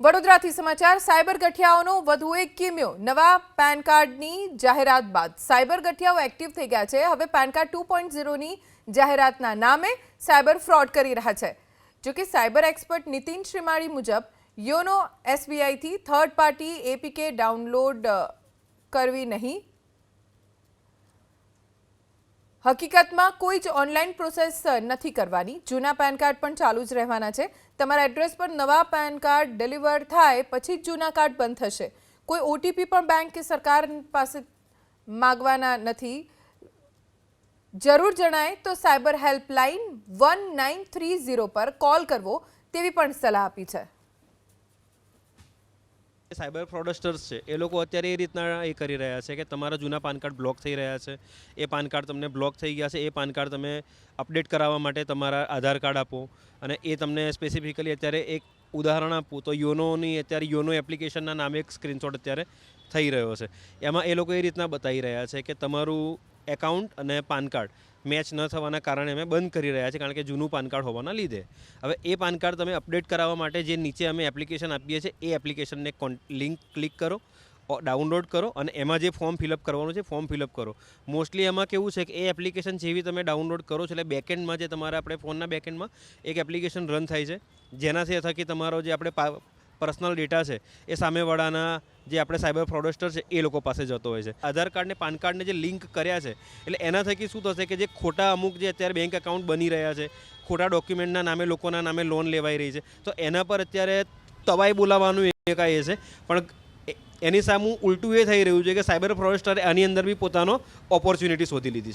વડોદરાથી સમાચાર, સાયબર ગઠિયાઓનો વધુ એક કિમ્યો. નવા પેન કાર્ડની જાહેરાત બાદ સાયબર ગઠિયાઓ એક્ટિવ થઈ ગયા છે. હવે પેન કાર્ડ ટુ પોઈન્ટ ઝીરોની જાહેરાતના નામે સાયબર ફ્રોડ કરી રહ્યા છે. જોકે સાયબર એક્સપર્ટ નીતિન શ્રીમાળી મુજબ, યોનો એસબીઆઈથી થર્ડ પાર્ટી એપીકે ડાઉનલોડ કરવી નહીં. હકીકતમાં કોઈ જ ઓનલાઈન પ્રોસેસ નથી કરવાની. જૂના પેન કાર્ડ પણ ચાલુ જ રહેવાના છે. તમારા એડ્રેસ પર નવા પેન કાર્ડ ડિલિવર થાય પછી જ જૂના કાર્ડ બંધ થશે. કોઈ ઓટીપી પણ બેંક કે સરકાર પાસે માગવાના નથી. જરૂર જણાય તો cyber helpline one nine three zero પર કોલ કરવો તેવી પણ સલાહ આપી છે. સાયબર ફ્રોડસ્ટર્સ છે, એ લોકો અત્યારે એ રીતના એ કરી રહ્યા છે કે તમારા જૂના પાન કાર્ડ બ્લોક થઈ રહ્યા છે, એ પાન કાર્ડ તમને બ્લોક થઈ ગયા છે, એ પાન કાર્ડ તમે અપડેટ કરાવવા માટે તમારા આધાર કાર્ડ આપો અને એ તમને સ્પેસિફિકલી અત્યારે એક ઉદાહરણ આપું તો યોનોની અત્યારે યોનો એપ્લિકેશનના નામે એક સ્ક્રીનશોટ અત્યારે થઈ રહ્યો છે. એમાં એ લોકો એ રીતના બતાવી રહ્યા છે કે તમારું એકાઉન્ટ અને પાન કાર્ડ મેચ ન થવાના કારણે અમે બંધ કરી રહ્યા છીએ, કારણ કે જૂનું પાન કાર્ડ હોવાના લીધે. હવે એ પાન કાર્ડ તમે અપડેટ કરાવવા માટે જે નીચે અમે એપ્લિકેશન આપીએ છીએ, એ એપ્લિકેશનને લિંક ક્લિક કરો ડાઉનલોડ કરો અને એમાં જે ફોર્મ ફિલઅપ કરવાનું છે ફોર્મ ફિલઅપ કરો. મોસ્ટલી એમાં કેવું છે કે એ એપ્લિકેશન જેવી તમે ડાઉનલોડ કરો છો, એટલે બેકેન્ડમાં જે તમારા આપણે ફોનના બેકેન્ડમાં એક એપ્લિકેશન રન થાય છે, જેનાથી થકી તમારો જે આપણે પર્સનલ ડેટા છે, એ સામેવાળાના જે આપણે સાયબર ફ્રોડસ્ટર છે, એ લોકો પાસે જતો હોય છે. આધાર કાર્ડને પાન કાર્ડને જે લિંક કર્યા છે, એટલે એના થકી શું થશે કે જે ખોટા અમુક જે અત્યારે બેંક એકાઉન્ટ બની રહ્યા છે, ખોટા ડોક્યુમેન્ટના નામે, લોકોના નામે લોન લેવાઈ રહી છે, તો એના પર અત્યારે તવાઈ બોલાવવાનું એ કાંઈ છે પણ એની સામે ઉલટું એ થઈ રહ્યું છે કે સાયબર ફ્રોડસ્ટરે આની અંદર બી પોતાનો ઓપોર્ચ્યુનિટી શોધી લીધી છે.